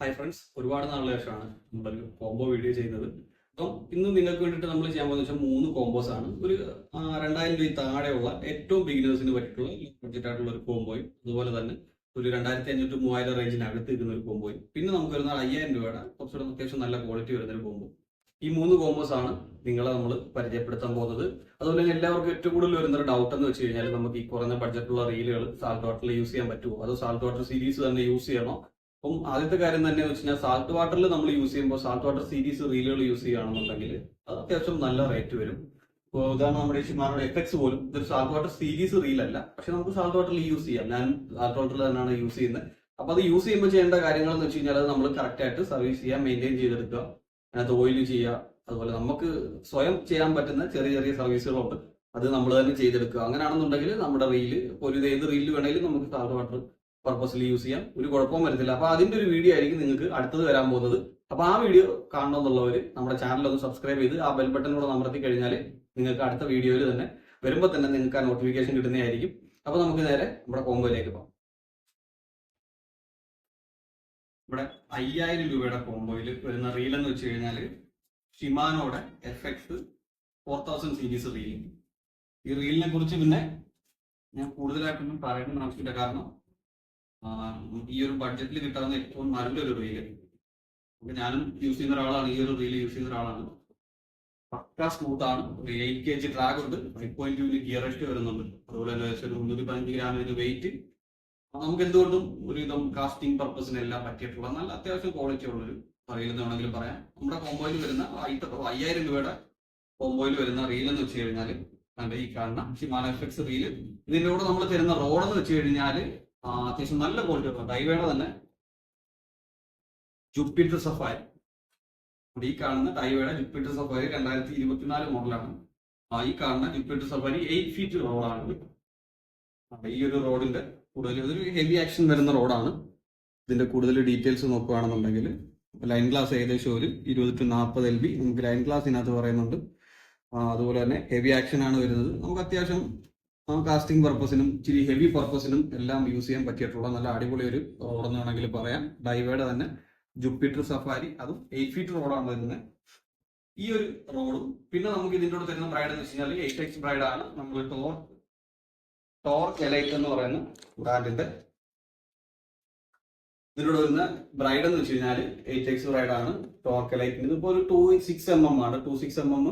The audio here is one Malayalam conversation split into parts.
ഹായ് ഫ്രണ്ട്സ് ഒരുപാട് നാളെ ശേഷമാണ് നമ്മളൊരു കോംബോ വീഡിയോ ചെയ്യുന്നത്. അപ്പം ഇന്ന് നിങ്ങൾക്ക് വേണ്ടിയിട്ട് നമ്മൾ ചെയ്യാൻ പോകുന്ന മൂന്ന് കോംബോസ് ആണ്. ഒരു രണ്ടായിരം രൂപ താഴെയുള്ള ഏറ്റവും ബിഗിനേഴ്സിന് പറ്റിയിട്ടുള്ള ബഡ്ജറ്റ് ആയിട്ടുള്ള ഒരു കോംബോയും അതുപോലെ തന്നെ ഒരു രണ്ടായിരത്തി അഞ്ഞൂറ് മൂവായിരം റേഞ്ചിനകത്ത് ഇരുന്ന ഒരു കോംബോയും പിന്നെ നമുക്ക് വരുന്ന അയ്യായിരം രൂപയുടെ കുറച്ചുകൂടെ അത്യാവശ്യം നല്ല ക്വാളിറ്റി വരുന്ന ഒരു കോംബോ ഈ മൂന്ന് കോംബോസ് ആണ് നിങ്ങളെ നമ്മൾ പരിചയപ്പെടുത്താൻ പോകുന്നത്. അതുപോലെ തന്നെ എല്ലാവർക്കും ഏറ്റവും കൂടുതൽ വരുന്ന ഒരു ഡൗട്ട് എന്ന് വെച്ച് കഴിഞ്ഞാൽ നമുക്ക് ഈ കുറഞ്ഞ ബഡ്ജറ്റുള്ള റീലുകൾ സാൾട്ട് വാട്ടറിൽ യൂസ് ചെയ്യാൻ പറ്റുമോ അതോ സാൾട്ട് വാട്ടർ സീരീസ് തന്നെ യൂസ് ചെയ്യണോ? അപ്പം ആദ്യത്തെ കാര്യം തന്നെ വെച്ച് കഴിഞ്ഞാൽ സാൾട്ട് വാട്ടറിൽ നമ്മൾ യൂസ് ചെയ്യുമ്പോൾ സാൾട്ട് വാട്ടർ സീരീസ് റീലുകൾ യൂസ് ചെയ്യുകയാണെന്നുണ്ടെങ്കിൽ അത് അത്യാവശ്യം നല്ല റേറ്റ് വരും. ഇപ്പോൾ ഉദാഹരണം നമ്മുടെ ഷിമാനോടെ എഫക്സ് പോലും ഇതൊരു സാൾട്ട് വാട്ടർ സീരീസ് റീലല്ല പക്ഷെ നമുക്ക് സാൾട്ട് വാട്ടറിൽ യൂസ് ചെയ്യാം. ഞാൻ സാൾട്ട് വാട്ടറിൽ തന്നെയാണ് യൂസ് ചെയ്യുന്നത് അപ്പൊ അത് യൂസ് ചെയ്യുമ്പോൾ ചെയ്യേണ്ട കാര്യങ്ങൾ എന്ന് വെച്ച് കഴിഞ്ഞാൽ അത് നമ്മൾ കറക്റ്റ് ആയിട്ട് സർവീസ് ചെയ്യുക മെയിന്റെയിൻ ചെയ്തെടുക്കുക. അതിനകത്ത് ഓയിൽ ചെയ്യുക. അതുപോലെ നമുക്ക് സ്വയം ചെയ്യാൻ പറ്റുന്ന ചെറിയ ചെറിയ സർവീസുകളുണ്ട് അത് നമ്മൾ തന്നെ ചെയ്തെടുക്കുക. അങ്ങനെയാണെന്നുണ്ടെങ്കിൽ നമ്മുടെ റീൽ ഒരു ഏത് റീലിൽ വേണമെങ്കിലും നമുക്ക് സാൾട്ട് വാട്ടർ പർപ്പസിൽ യൂസ് ചെയ്യാം. ഒരു കുഴപ്പവും വരത്തില്ല അപ്പൊ അതിന്റെ ഒരു വീഡിയോ ആയിരിക്കും നിങ്ങൾക്ക് അടുത്തത് വരാൻ പോകുന്നത്. അപ്പൊ ആ വീഡിയോ കാണണമെന്നുള്ളവർ നമ്മുടെ ചാനൽ ഒന്ന് സബ്സ്ക്രൈബ് ചെയ്ത് ആ ബെൽ ബട്ടൺ കൂടെ അമർത്തി കഴിഞ്ഞാൽ നിങ്ങൾക്ക് അടുത്ത വീഡിയോയിൽ തന്നെ വരുമ്പോൾ തന്നെ നിങ്ങൾക്ക് ആ നോട്ടിഫിക്കേഷൻ കിട്ടുന്നതായിരിക്കും. അപ്പൊ നമുക്ക് നേരെ നമ്മുടെ കോമ്പോയിലേക്ക് പോകാം. ഇവിടെ അയ്യായിരം രൂപയുടെ കോമ്പോയിൽ വരുന്ന റീൽ എന്ന് വെച്ച് കഴിഞ്ഞാൽ ഷിമാനോടെ F X four thousand series reel ഈ റീലിനെ കുറിച്ച് പിന്നെ ഞാൻ കൂടുതലായിട്ടൊന്നും പറയേണ്ട ആവശ്യമില്ല കാരണം ഈ ഒരു ബഡ്ജറ്റിൽ കിട്ടാവുന്ന ഏറ്റവും നല്ലൊരു റീൽ ഞാനും യൂസ് ചെയ്യുന്ന ഒരാളാണ് ഈ ഒരു റീൽ യൂസ് ചെയ്യുന്ന ഒരാളാണ്. പക്ക സ്മൂത്ത് ആണ്. എയ്റ്റ് കെ ജി ട്രാക്ക് ഉണ്ട്. ഫൈവ് പോയിന്റ് ടു ഗിയർ എസ്റ്റ് വരുന്നുണ്ട്. അതുപോലെ തന്നെ മുന്നൂറ്റി പതിനഞ്ച് ഗ്രാം ഇതിന് വെയിറ്റ് നമുക്ക് എന്തുകൊണ്ടും ഒരു വിധം കാസ്റ്റിംഗ് പർപ്പസിന് എല്ലാം പറ്റിയിട്ടുള്ള നല്ല അത്യാവശ്യം ക്വാളിറ്റി ഉള്ളൊരു റീൽ എന്ന് വേണമെങ്കിലും പറയാം. നമ്മുടെ കോമ്പോയിൽ വരുന്ന അയ്യായിരം രൂപയുടെ കോമ്പോയിൽ വരുന്ന റീൽ എന്ന് വെച്ച് കഴിഞ്ഞാൽ ഈ കാണുന്ന ഷിമാന എഫക്സ് റീൽ ഇതിന്റെ കൂടെ നമ്മൾ തരുന്ന റോഡ് എന്ന് വെച്ച് കഴിഞ്ഞാൽ അത്യാവശ്യം നല്ല ക്വാളിറ്റി ഡൈവയുടെ തന്നെ ജുപ്പിറ്റർ സഫായ ഈ കാണുന്ന ഡൈവയുടെ ജുപ്പിറ്റർ സഫാരി രണ്ടായിരത്തി ഇരുപത്തിനാല് മോഡലാണ് ഈ കാണുന്ന ജുപ്പിറ്റർ സഫാരി എയ്റ്റ് ഫീറ്റ് റോഡാണ് ഈ ഒരു റോഡിന്റെ കൂടുതൽ ഇതൊരു ഹെവി ആക്ഷൻ വരുന്ന റോഡാണ്. ഇതിന്റെ കൂടുതൽ ഡീറ്റെയിൽസ് നോക്കുകയാണെന്നുണ്ടെങ്കിൽ ലൈൻ ഗ്ലാസ് ഏകദേശം ഒരു ഇരുപത് ടു നാൽപ്പത് എൽ ബി നമുക്ക് ലൈൻ ഗ്ലാസ് ഇതിനകത്ത് പറയുന്നുണ്ട്. അതുപോലെ തന്നെ ഹെവി ആക്ഷൻ ആണ് വരുന്നത്. നമുക്ക് അത്യാവശ്യം കാസ്റ്റിംഗ് പർപ്പസിനും ഇച്ചിരി ഹെവി പർപ്പസിനും എല്ലാം യൂസ് ചെയ്യാൻ പറ്റിയിട്ടുള്ള നല്ല അടിപൊളി ഒരു റോഡ് എന്ന് വേണമെങ്കിൽ പറയാം. ഡൈവേഡ് തന്നെ ജുപ്പിറ്റർ സഫാരി അതും എയ്റ്റ് ഫീറ്റ് റോഡാണ് വരുന്നത്. ഈ ഒരു റോഡും പിന്നെ നമുക്ക് ഇതിന്റെ കൂടെ തരുന്ന ബ്രൈഡ് എന്ന് വെച്ച് കഴിഞ്ഞാൽ എയ്റ്റ് എക്സ് ബ്രൈഡാണ് നമ്മൾ ടോർ ടോർ എലൈറ്റ് എന്ന് പറയുന്ന ബ്രാൻഡിന്റെ ഇതിലൂടെ വരുന്ന ബ്രൈഡ് എന്ന് വെച്ച് കഴിഞ്ഞാൽ എയ്റ്റ് എക്സ് ബ്രൈഡാണ് ടോർക്ക് എലൈറ്റ് ഇതിപ്പോൾ ഒരു ടു സിക്സ് എം എം ആണ്. ടു സിക്സ് എം എം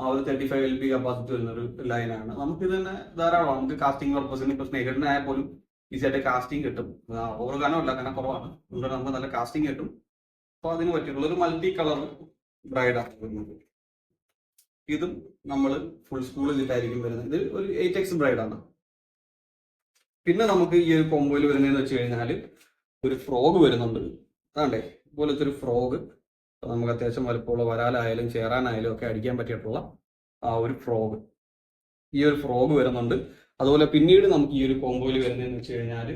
ആ ഒരു thirty five L B capacity വരുന്ന ഒരു ലൈനാണ് നമുക്ക് ഇത് തന്നെ ധാരാളം നമുക്ക് കാസ്റ്റിംഗ് പർപ്പസിന് ഇപ്പൊ സ്നേഹിതനായാൽ പോലും ഈസി ആയിട്ട് കാസ്റ്റിംഗ് കിട്ടും. ഓവർ കനമല്ല കനം കുറവാണ്. അതുകൊണ്ട് നമുക്ക് നല്ല കാസ്റ്റിംഗ് കിട്ടും. അപ്പൊ അതിന് പറ്റിയിട്ടുള്ള ഒരു മൾട്ടി കളർ ബ്രൈഡാണ് വരുന്നത്. ഇതും നമ്മൾ ഫുൾ സ്കൂളിൽ ഇതിട്ടായിരിക്കും വരുന്നത്. ഇത് ഒരു എയ്റ്റ് എക്സ് ബ്രൈഡാണ് പിന്നെ നമുക്ക് ഈ ഒരു കോമ്പോയിൽ വരുന്നതെന്ന് വെച്ച് കഴിഞ്ഞാൽ ഒരു ഫ്രോഗ് വരുന്നുണ്ട്. അതാണ്ടേ? ഇതുപോലത്തെ ഒരു ഫ്രോഗ് നമുക്ക് അത്യാവശ്യം വലുപ്പമുള്ള വരാലായാലും ചേരാനായാലും ഒക്കെ അടിക്കാൻ പറ്റിയിട്ടുള്ള ആ ഒരു ഫ്രോഗ് ഈ ഒരു ഫ്രോഗ് വരുന്നുണ്ട്. അതുപോലെ പിന്നീട് നമുക്ക് ഈ ഒരു കോമ്പോയിൽ വരുന്നതെന്ന് വെച്ച് കഴിഞ്ഞാൽ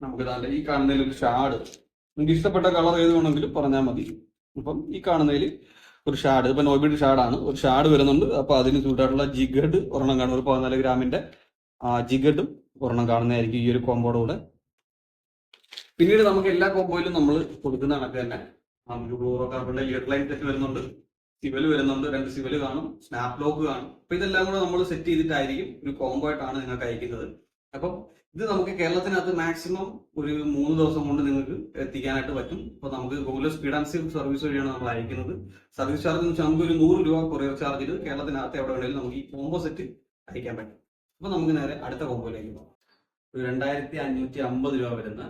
നമുക്ക് ഇതാണ്ട് ഈ കാണുന്നതിൽ ഒരു ഷാഡ്. നിങ്ങൾക്ക് ഇഷ്ടപ്പെട്ട കളർ ഏത് വേണമെങ്കിലും പറഞ്ഞാൽ മതി. അപ്പം ഈ കാണുന്നതിൽ ഒരു ഷാഡ്. ഇപ്പൊ നോബിഡ് ഷാഡാണ്. ഒരു ഷാഡ് വരുന്നുണ്ട്. അപ്പൊ അതിന് സൂട്ടായിട്ടുള്ള ജിഗഡ് ഒരെണ്ണം കാണും. ഒരു പതിനാല് ഗ്രാമിന്റെ ജിഗഡും ഒരെണ്ണം കാണുന്നതായിരിക്കും ഈ ഒരു കോമ്പോയുടെ കൂടെ. പിന്നീട് നമുക്ക് എല്ലാ കോമ്പോയിലും നമ്മൾ കൊടുക്കുന്ന കണക്ക് തന്നെ. നമുക്ക് ബ്ലൂറോ കാർബണിന്റെ ലൈൻ സെറ്റ് വരുന്നുണ്ട് സിവൽ വരുന്നുണ്ട് രണ്ട് സിവൽ കാണും സ്നാപ്പ് ലോക്ക് കാണും. അപ്പൊ ഇതെല്ലാം കൂടെ നമ്മൾ സെറ്റ് ചെയ്തിട്ടായിരിക്കും ഒരു കോംബോ ആയിട്ടാണ് നിങ്ങൾക്ക് അയക്കുന്നത്. അപ്പം ഇത് നമുക്ക് കേരളത്തിനകത്ത് മാക്സിമം ഒരു മൂന്ന് ദിവസം കൊണ്ട് നിങ്ങൾക്ക് എത്തിക്കാനായിട്ട് പറ്റും. അപ്പൊ നമുക്ക് Google speed and safe service വഴിയാണ് നമ്മൾ അയക്കുന്നത്. സർവീസ് ചാർജ് എന്ന് വെച്ചാൽ നമുക്ക് ഒരു നൂറ് രൂപ കൊറിയർ ചാർജിൽ കേരളത്തിനകത്ത് എവിടെ വേണമെങ്കിലും നമുക്ക് ഈ കോംബോ സെറ്റ് അയക്കാൻ പറ്റും. അപ്പൊ നമുക്ക് നേരെ അടുത്ത കോംബോയിലേക്ക് പോകാം. ഒരു രണ്ടായിരത്തി അഞ്ഞൂറ്റി അമ്പത് രൂപ വരുന്ന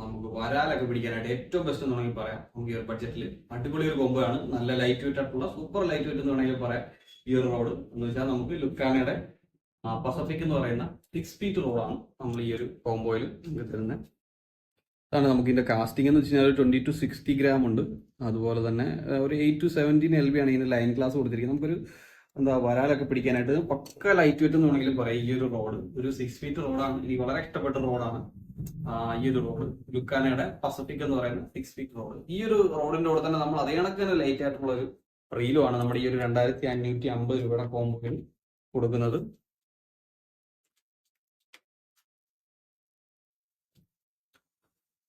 നമുക്ക് വരാലൊക്കെ പിടിക്കാനായിട്ട് ഏറ്റവും ബെസ്റ്റ് എന്ന് വേണമെങ്കിൽ പറയാം. നമുക്ക് ഈ ഒരു ബഡ്ജറ്റിൽ അടിപൊളി ഒരു ആണ്. നല്ല ലൈറ്റ് വെയിറ്റ് ആയിട്ടുള്ള സൂപ്പർ ലൈറ്റ് വെയിറ്റ് എന്ന് വേണമെങ്കിൽ പറയാം. ഈ ഒരു റോഡ് എന്ന് വെച്ചാൽ നമുക്ക് ലുക്കാനയുടെ പസഫിക് എന്ന് പറയുന്ന സിക്സ് ഫീറ്റ് റോഡാണ് നമ്മൾ ഈ ഒരു കോംബോയിൽ തരുന്നത് അതാണ് നമുക്ക് ഇതിന്റെ കാസ്റ്റിംഗ് എന്ന് വെച്ച് കഴിഞ്ഞാൽ ട്വന്റി ടു സിക്സ്റ്റി ഗ്രാം ഉണ്ട്. അതുപോലെ തന്നെ ഒരു eight two seventeen L B ആണ് ഇതിന്റെ ലൈൻ ക്ലാസ് കൊടുത്തിരിക്കുന്നത്. നമുക്കൊരു എന്താ വരാലൊക്കെ പിടിക്കാനായിട്ട് പക്ക ലൈറ്റ് വെയിറ്റ് എന്ന് വേണമെങ്കിലും പറയാം ഈ ഒരു റോഡ് ഒരു സിക്സ് ഫീറ്റ് റോഡാണ് എനിക്ക് വളരെ ഇഷ്ടപ്പെട്ട റോഡാണ് ഈ ഒരു റോഡ് ലുക്കാനയുടെ പസഫിക് എന്ന് പറയുന്ന സിക്സ് ഫീറ്റ് റോഡ് ഈ ഒരു റോഡിന്റെ കൂടെ തന്നെ നമ്മൾ അതേ കണക്ക് തന്നെ ലൈറ്റ് ആയിട്ടുള്ള ഒരു റീലുമാണ് നമ്മുടെ ഈ ഒരു രണ്ടായിരത്തി അഞ്ഞൂറ്റി അമ്പത് രൂപയുടെ കോംബോയിൽ കൊടുക്കുന്നത്.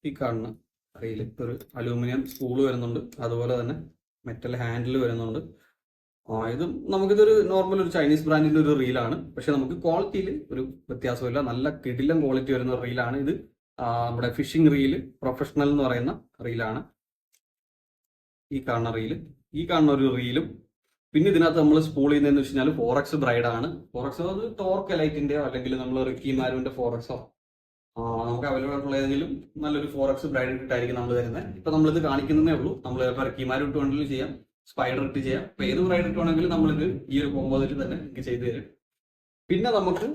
ഈ കാണുന്ന റീൽ ഒരു അലൂമിനിയം സ്പൂൾ വരുന്നുണ്ട്. അതുപോലെ തന്നെ മെറ്റൽ ഹാൻഡിൽ വരുന്നുണ്ട്. ഇതും നമുക്കിതൊരു നോർമൽ ഒരു ചൈനീസ് ബ്രാൻഡിന്റെ ഒരു റീലാണ് പക്ഷെ നമുക്ക് ക്വാളിറ്റിയിൽ ഒരു വ്യത്യാസമില്ല. നല്ല കിടിലം ക്വാളിറ്റി വരുന്ന റീലാണ് ഇത്. നമ്മുടെ ഫിഷിംഗ് റീൽ പ്രൊഫഷണൽ എന്ന് പറയുന്ന റീലാണ് ഈ കാണുന്ന റീൽ ഈ കാണുന്ന ഒരു റീലും പിന്നെ ഇതിനകത്ത് നമ്മൾ സ്പൂൾ ചെയ്യുന്നതെന്ന് വെച്ച് കഴിഞ്ഞാൽ ഫോറക്സ് ബ്രൈഡ് ആണ്. ഫോറക്സ് അത് ടോർക്ക് ലൈറ്റിന്റെയോ അല്ലെങ്കിൽ നമ്മൾ റിക്കി മാരുവിന്റെ ഫോറക്സോ നമുക്ക് അവൈലബിൾ ആയിട്ടുള്ള ഏതെങ്കിലും നല്ലൊരു ഫോറക്സ് ബ്രൈഡ് ഇട്ടായിരിക്കും നമ്മൾ തരുന്നത് ഇപ്പൊ നമ്മളിത് കാണിക്കുന്നതേ ഉള്ളൂ. നമ്മൾ ചിലപ്പോൾ മാരും ഇട്ട് വേണമെങ്കിലും ചെയ്യാം. സ്പൈഡർ ഇട്ട് ചെയ്യാം. അപ്പൊ ഏത് ബ്രൈഡ് ഇട്ടുവാണെങ്കിലും നമ്മളിത് ഈ ഒരു കോമ്പോയിൽ തന്നെ നിങ്ങൾക്ക് ചെയ്തു തരും. പിന്നെ നമുക്ക്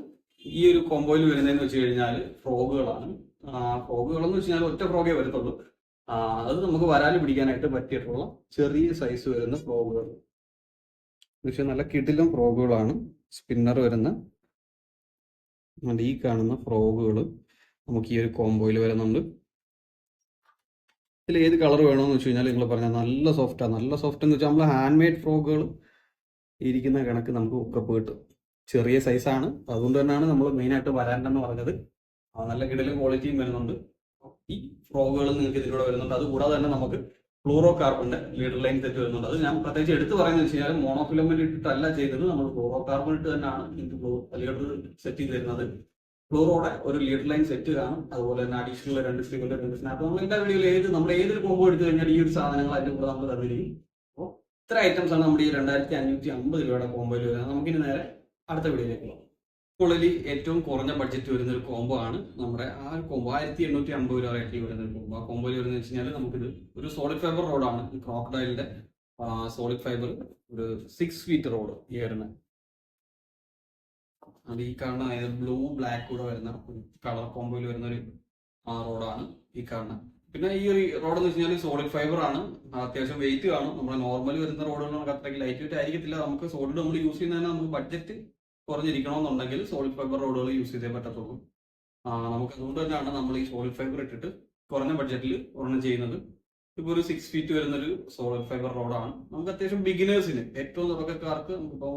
ഈ ഒരു കോമ്പോയിൽ വരുന്നതെന്ന് വെച്ച് കഴിഞ്ഞാൽ ഫ്രോഗുകളാണ്. ഫ്രോഗുകളെന്ന് വെച്ച് കഴിഞ്ഞാൽ ഒറ്റ ഫ്രോഗേ വരത്തുള്ളൂ. അത് നമുക്ക് വരാൽ പിടിക്കാനായിട്ട് പറ്റിയിട്ടുള്ള ചെറിയ സൈസ് വരുന്ന ഫ്രോഗുകൾ. പക്ഷെ നല്ല കിടിലും ഫ്രോഗുകളാണ് സ്പിന്നർ വരുന്ന ഈ കാണുന്ന ഫ്രോഗുകൾ നമുക്ക് ഈ ഒരു കോമ്പോയിൽ വരുന്നുണ്ട്. ഇതിൽ ഏത് കളർ വേണമെന്ന് വെച്ച് കഴിഞ്ഞാൽ നിങ്ങൾ പറഞ്ഞാൽ നല്ല സോഫ്റ്റാണ് നല്ല സോഫ്റ്റ് എന്ന് വെച്ചാൽ നമ്മൾ ഹാൻഡ് മെയ്ഡ് ഫ്രോക്കുകൾ ഇരിക്കുന്ന കണക്ക് നമുക്ക് ഉക്കപ്പ് കിട്ടും. ചെറിയ സൈസാണ് അതുകൊണ്ട് തന്നെയാണ് നമ്മൾ മെയിനായിട്ട് വരാന്റെന്ന് പറഞ്ഞത്. നല്ല കിടലും ക്വാളിറ്റിയും വരുന്നുണ്ട്. ഈ ഫ്രോഗുകൾ നിങ്ങൾക്ക് ഇതിലൂടെ വരുന്നുണ്ട്. അതുകൂടാതെ തന്നെ നമുക്ക് ഫ്ലൂറോ കാർബണിന്റെ ലീഡർ ലൈൻ തെറ്റ് വരുന്നുണ്ട്. അത് ഞാൻ പ്രത്യേകിച്ച് എടുത്തു പറയുന്നത് വെച്ച് കഴിഞ്ഞാൽ മോണോഫിലമെന്റ് ഇട്ടിട്ടല്ല ചെയ്തത്. നമ്മൾ ഫ്ലൂറോ കാർബൺ ഇട്ട് തന്നെയാണ് നിങ്ങൾക്ക് ലീഡർ സെറ്റ് ചെയ്ത് തരുന്നത്. ഫ്ലൂറോടെ ഒരു ലീഡർ ലൈൻ സെറ്റ് കാണും. അതുപോലെ തന്നെ അഡീഷണൽ രണ്ട് സ്ട്രീമിന്റെ രണ്ട് സ്നാപ്പ് നമ്മൾ എല്ലാ വീഡിയോയിൽ ഏത് നമ്മൾ ഏതൊരു കോമ്പോ എടുത്തു കഴിഞ്ഞാൽ ഈ ഒരു സാധനങ്ങൾ അതിന്റെ കൂടെ നമ്മൾ തന്നിരിക്കും. അപ്പോൾ ഇത്ര ഐറ്റംസ് ആണ് നമ്മുടെ ഈ രണ്ടായിരത്തി അഞ്ഞൂറ്റി അമ്പത് രൂപയുടെ കോമ്പോയിൽ വരുന്നത്. നമുക്കിനി നേരെ അടുത്ത വീഡിയോയിലേക്ക് പോകാം. ഉള്ളിൽ ഏറ്റവും കുറഞ്ഞ ബഡ്ജറ്റ് വരുന്ന ഒരു കോംബോ ആണ് നമ്മുടെ ആ ഒരു കോംബോ ആയിരത്തി എണ്ണൂറ്റി അമ്പത് രൂപ റേറ്റിൽ വരുന്ന ഒരു കോംബോ ആ കോംബോയിൽ വരുന്നത് വെച്ച് കഴിഞ്ഞാൽ നമുക്കിത് ഒരു സോളിഡ് ഫൈബർ റോഡാണ് ക്രോക്കഡൈലിന്റെ സോളിഡ് ഫൈബർ ഒരു സിക്സ് ഫീറ്റ് റോഡ് ഈ വരുന്നത്. അത് ഈ കാണുന്ന അതായത് ബ്ലൂ ബ്ലാക്ക് കൂടെ വരുന്ന ഒരു കളർ കോമ്പോയിൽ വരുന്ന ഒരു ആ റോഡാണ് ഈ കാണുന്നത് പിന്നെ ഈ റോഡ് എന്ന് വെച്ച് കഴിഞ്ഞാൽ സോളിഡ് ഫൈബർ ആണ്. അത്യാവശ്യം വെയിറ്റ് കാണും. നമ്മുടെ നോർമലി വരുന്ന നമുക്ക് അത്രയ്ക്ക് ലൈറ്റ് വെയിറ്റ് ആയിരിക്കത്തില്ല. നമുക്ക് സോളിഡ് നമ്മൾ യൂസ് ചെയ്യുന്നതിന് നമുക്ക് ബഡ്ജറ്റ് കുറഞ്ഞിരിക്കണമെന്നുണ്ടെങ്കിൽ സോളിഡ് ഫൈബർ റോഡുകൾ യൂസ് ചെയ്തേ പറ്റത്തുള്ളൂ. നമുക്ക് അതുകൊണ്ട് തന്നെയാണ് നമ്മൾ ഈ സോളിഡ് ഫൈബർ ഇട്ടിട്ട് കുറഞ്ഞ ബഡ്ജറ്റിൽ ഒരെണ്ണം ചെയ്യുന്നത്. ഇപ്പോൾ ഒരു സിക്സ് ഫീറ്റ് വരുന്നൊരു സോളിഡ് ഫൈബർ റോഡാണ് നമുക്ക് അത്യാവശ്യം ബിഗിനേഴ്സിന് ഏറ്റവും തുടക്കക്കാർക്ക് നമുക്കിപ്പോൾ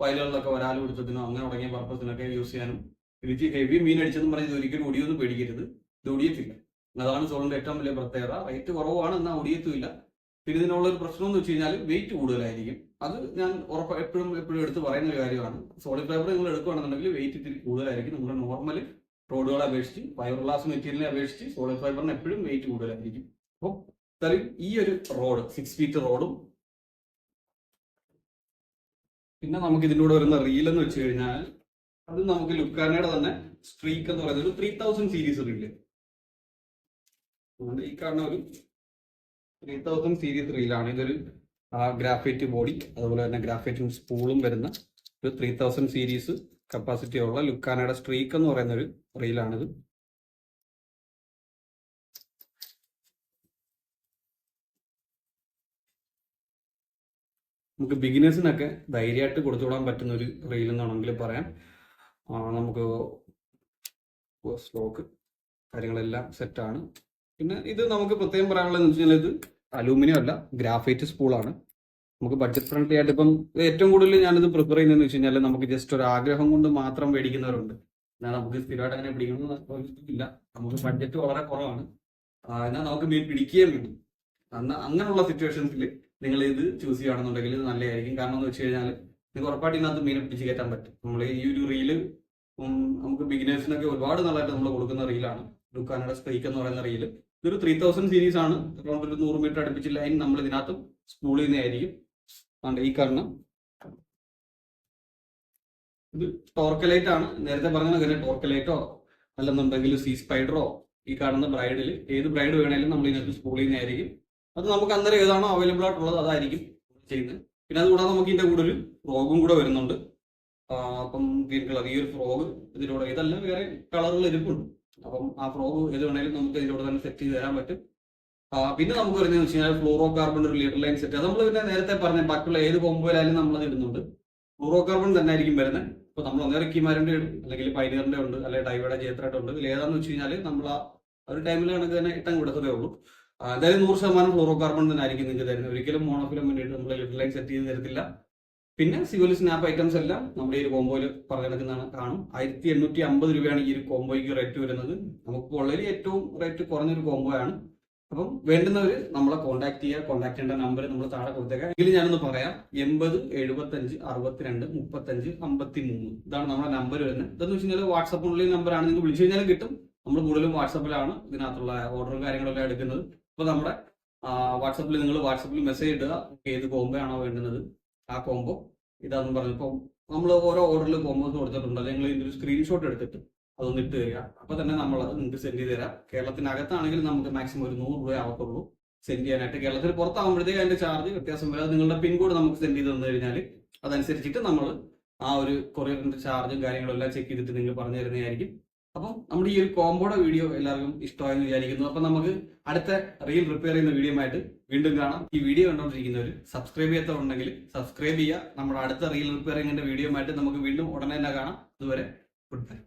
വയലുകളിലൊക്കെ വരാൽ കൊടുത്തതിനോ അങ്ങനെ തുടങ്ങിയ പർപ്പസിനൊക്കെ യൂസ് ചെയ്യാനും എനിക്ക് ഹെവി മീൻ അടിച്ചെന്ന് പറഞ്ഞ് ഒരിക്കലും ഒടിയൊന്നും പേടിക്കരുത്. ഇത് ഒടിയത്തില്ല. അതാണ് സോളിന്റെ ഏറ്റവും വലിയ പ്രത്യേകത. റേറ്റ് കുറവാണ് എന്നാൽ ഒടിയത്തുമില്ല പിന്നെ ഇതിനുള്ള ഒരു പ്രശ്നം എന്ന് വെച്ച് കഴിഞ്ഞാൽ വെയിറ്റ് കൂടുതലായിരിക്കും. അത് ഞാൻ ഉറപ്പ് എപ്പോഴും എപ്പോഴും എടുത്ത് പറയുന്ന ഒരു കാര്യമാണ്. സോളിഡ് ഫൈബർ നിങ്ങൾ എടുക്കുകയാണെന്നുണ്ടെങ്കിൽ വെയിറ്റ് ഇത്തിരി കൂടുതലായിരിക്കും. നമ്മുടെ നോർമൽ റോഡുകളെ അപേക്ഷിച്ച് ഫൈബർ ഗ്ലാസ് മെറ്റീരിയലിനെ അപേക്ഷിച്ച് സോളിഡ് ഫൈബറിന് എപ്പോഴും വെയിറ്റ് കൂടുതലായിരിക്കും. അപ്പോൾ ഈ ഒരു റോഡ് സിക്സ് ഫീറ്റ് റോഡും പിന്നെ നമുക്ക് ഇതിന്റെ കൂടെ വരുന്ന റീൽ എന്ന് വെച്ച് കഴിഞ്ഞാൽ അത് നമുക്ക് ലുക്കാനയുടെ തന്നെ സ്ട്രീക്ക് എന്ന് പറയുന്ന ഒരു ത്രീ തൗസൻഡ് സീരീസ് റീൽ അതുകൊണ്ട് ഈ കാണുന്ന ഒരു ത്രീ തൗസൻഡ് സീരീസ് റീലാണ് ഇതൊരു ഗ്രാഫൈറ്റ് ബോഡി അതുപോലെ തന്നെ ഗ്രാഫൈറ്റും സ്പൂളും വരുന്ന ഒരു ത്രീ തൗസൻഡ് സീരീസ് കപ്പാസിറ്റി ഉള്ള ലുക്കാനയുടെ സ്ട്രീക്ക് എന്ന് പറയുന്ന ഒരു റീലാണിത് നമുക്ക് ബിഗിനേഴ്സിനൊക്കെ ധൈര്യമായിട്ട് കൊടുത്തുവിടാൻ പറ്റുന്ന ഒരു റീൽ എന്നാണെങ്കിൽ പറയാം. നമുക്ക് സ്ലോക്ക് കാര്യങ്ങളെല്ലാം സെറ്റാണ് പിന്നെ ഇത് നമുക്ക് പ്രത്യേകം പറയാനുള്ളത് വെച്ച് കഴിഞ്ഞാൽ ഇത് അലൂമിനിയം അല്ല ഗ്രാഫൈറ്റ് സ്പൂളാണ് നമുക്ക് ബഡ്ജറ്റ് ഫ്രണ്ട്ലി ആയിട്ട് ഇപ്പം ഏറ്റവും കൂടുതൽ ഞാനിത് പ്രിഫർ ചെയ്യുന്നതെന്ന് വെച്ച് കഴിഞ്ഞാൽ നമുക്ക് ജസ്റ്റ് ഒരു ആഗ്രഹം കൊണ്ട് മാത്രം മേടിക്കുന്നവരുണ്ട്. എന്നാൽ നമുക്ക് സ്ഥിരമായിട്ട് അങ്ങനെ പിടിക്കണമെന്ന് ഇല്ല നമുക്ക് ബഡ്ജറ്റ് വളരെ കുറവാണ്. എന്നാൽ നമുക്ക് മീൻ പിടിക്കുകയും വേണ്ടി അങ്ങനെയുള്ള സിറ്റുവേഷൻസിൽ നിങ്ങൾ ഇത് ചൂസ് ചെയ്യുകയാണെന്നുണ്ടെങ്കിൽ ഇത് നല്ലതായിരിക്കും. കാരണം എന്ന് വെച്ച് കഴിഞ്ഞാൽ നിങ്ങൾക്ക് ഉറപ്പായിട്ട് ഇതിനകത്ത് മീനെ പിടിച്ച് കയറ്റാൻ പറ്റും. നമ്മൾ ഈ ഒരു റീൽ നമുക്ക് ബിഗിനേഴ്സിനൊക്കെ ഒരുപാട് നാളായിട്ട് നമ്മൾ കൊടുക്കുന്ന റീലാണ് ദുക്കാനയുടെ സ്പൈക്ക് എന്ന് പറയുന്ന റീൽ ഇതൊരു ത്രീ തൗസൻഡ് സീരീസ് ആണ്. അറൗണ്ട് ഒരു നൂറ് മീറ്റർ അടുപ്പിച്ച് ലൈൻ നമ്മൾ ഇതിനകത്ത് സ്പൂൾ ചെയ്യുന്നതായിരിക്കും. അതുകൊണ്ട് ഈ കാരണം ഇത് ടോർക്കലൈറ്റ് ആണ്. നേരത്തെ പറഞ്ഞ ടോർക്കലൈറ്റോ അല്ലെന്നുണ്ടെങ്കിൽ സീ സ്പൈഡറോ ഈ കാണുന്ന ബ്രൈഡിൽ ഏത് ബ്രൈഡ് വേണേലും നമ്മൾ ഇതിനകത്ത് സ്പൂൾ ചെയ്യുന്നതായിരിക്കും. അത് നമുക്ക് അന്നേരം ഏതാണോ അവൈലബിൾ ആയിട്ടുള്ളത് അതായിരിക്കും ചെയ്യുന്നത്. പിന്നെ അതുകൂടാതെ നമുക്ക് ഇതിന്റെ കൂടെ ഒരു ഫ്രോഗും കൂടെ വരുന്നുണ്ട്. അപ്പം ഗ്രീൻ കളർ ഈ ഒരു ഫ്രോഗ് ഇതിലൂടെ ഇതെല്ലാം വേറെ കളറുകൾ ഇരിപ്പുണ്ട്. അപ്പം ആ ഫ്രോഗ് ഏത് വേണേലും നമുക്ക് ഇതിലൂടെ തന്നെ സെറ്റ് ചെയ്ത് തരാൻ പറ്റും. പിന്നെ നമുക്ക് പറഞ്ഞു വെച്ച് കഴിഞ്ഞാൽ ഫ്ലൂറോ കാർബൺ ഒരു ലീഡർ ലൈൻ സെറ്റ് അത് നമ്മൾ പിന്നെ നേരത്തെ പറഞ്ഞ ബാക്കിയുള്ള ഏത് കോമ്പോയിലായാലും നമ്മൾ അത് ഇടുന്നുണ്ട്. ഫ്ലോറോ കാർബൺ തന്നെ ആയിരിക്കും വരുന്നത്. ഇപ്പൊ നമ്മൾ ഒന്നേറെ കിമാരന്റെ ഇടും. അല്ലെങ്കിൽ പൈനറിന്റെ ഉണ്ട്. അല്ലെങ്കിൽ ഡൈവയുടെ ജേത്രയുടെ ഉണ്ട്. ഇതിൽ വെച്ച് കഴിഞ്ഞാൽ നമ്മൾ ആ ഒരു ടൈമിൽ കണക്ക് തന്നെ ഇട്ടം കൊടുത്തതേ ഉള്ളൂ. എന്തായാലും നൂറ് ശതമാനം ഫ്ലോറോ കാർബൺ തന്നെ ആയിരിക്കും നിങ്ങൾക്ക് തരുന്നത്. ഒരിക്കലും മോണോഫിലം വേണ്ടിയിട്ട് നമ്മൾ ലിറ്റർ ലൈൻ സെറ്റ് ചെയ്ത് തരത്തില്ല. പിന്നെ സിവിൽ സ്നാപ്പ് ഐറ്റംസ് എല്ലാം നമ്മുടെ ഈ ഒരു കോംബോയിൽ പറഞ്ഞെടുക്കുന്നതാണ് കാണും ആയിരത്തി എണ്ണൂറ്റി അമ്പത് രൂപയാണ് ഈ ഒരു കോംബോയ്ക്ക് റേറ്റ് വരുന്നത്. നമുക്ക് വളരെ ഏറ്റവും റേറ്റ് കുറഞ്ഞൊരു കോംബോ ആണ്. അപ്പം വേണ്ടുന്നവർ നമ്മളെ കോൺടാക്ട് ചെയ്യുക കോൺടാക്ട് ചെയ്യേണ്ട നമ്പർ നമ്മൾ താഴെ കൊടുത്തേക്കാം. എങ്കിൽ ഞാനൊന്ന് പറയാം. എൺപത് എഴുപത്തഞ്ച് അറുപത്തിരണ്ട് മുപ്പത്തഞ്ച് അമ്പത്തി മൂന്ന് ഇതാണ് നമ്മുടെ നമ്പർ വരുന്നത്. ഇതെന്ന് വെച്ച് കഴിഞ്ഞാൽ നമ്പർ നമ്പറാണ് നിങ്ങൾക്ക് വിളിച്ചു കഴിഞ്ഞാലും കിട്ടും. നമ്മൾ കൂടുതലും വാട്സപ്പിലാണ് ഇതിനകത്തുള്ള ഓർഡറും കാര്യങ്ങളൊക്കെ എടുക്കുന്നത്. അപ്പോൾ നമ്മുടെ വാട്സപ്പിൽ നിങ്ങൾ വാട്സപ്പിൽ മെസ്സേജ് ഇടുക ഏത് കോംബോ ആണോ വേണ്ടുന്നത് ആ കോംബോ ഇതാന്ന് പറഞ്ഞപ്പോൾ നമ്മൾ ഓരോ ഓർഡറിൽ കോംബോസ് കൊടുത്തിട്ടുണ്ട്. അല്ലെങ്കിൽ ഇതിന്റെ ഒരു സ്ക്രീൻഷോട്ട് എടുത്തിട്ട് അതൊന്ന് ഇട്ട് തരിക. അപ്പോൾ തന്നെ നമ്മൾ അത് നിങ്ങൾക്ക് സെൻഡ് ചെയ്ത് തരാം. കേരളത്തിനകത്താണെങ്കിൽ നമുക്ക് മാക്സിമം ഒരു നൂറ് രൂപ ആവത്തുള്ളൂ സെൻഡ് ചെയ്യാനായിട്ട്. കേരളത്തിൽ പുറത്താകുമ്പോഴത്തേക്ക് അതിന്റെ ചാർജ് വ്യത്യാസം വരാതെ നിങ്ങളുടെ പിൻകോഡ് നമുക്ക് സെൻഡ് ചെയ്ത് തന്നു കഴിഞ്ഞാൽ അതനുസരിച്ചിട്ട് നമ്മൾ ആ ഒരു കൊറിയറിന്റെ ചാർജും കാര്യങ്ങളും എല്ലാം ചെക്ക് ചെയ്തിട്ട് നിങ്ങൾ പറഞ്ഞു തരുന്നതായിരിക്കും. അപ്പം നമ്മുടെ ഈ ഒരു കോംബോയുടെ വീഡിയോ എല്ലാവർക്കും ഇഷ്ടമായെന്ന് വിചാരിക്കുന്നു. അപ്പം നമുക്ക് അടുത്ത റീൽ റിപ്പയർ ചെയ്യുന്ന വീഡിയോ ആയിട്ട് വീണ്ടും കാണാം. ഈ വീഡിയോ കണ്ടുകൊണ്ടിരിക്കുന്നവർ സബ്സ്ക്രൈബ് ചെയ്യാത്തവരുണ്ടെങ്കിൽ സബ്സ്ക്രൈബ് ചെയ്യുക. നമ്മുടെ അടുത്ത റീൽ റിപ്പയറിങ്ങിന്റെ വീഡിയോ ആയിട്ട് നമുക്ക് വീണ്ടും ഉടനെ തന്നെ കാണാം. അതുവരെ ഗുഡ് ബൈ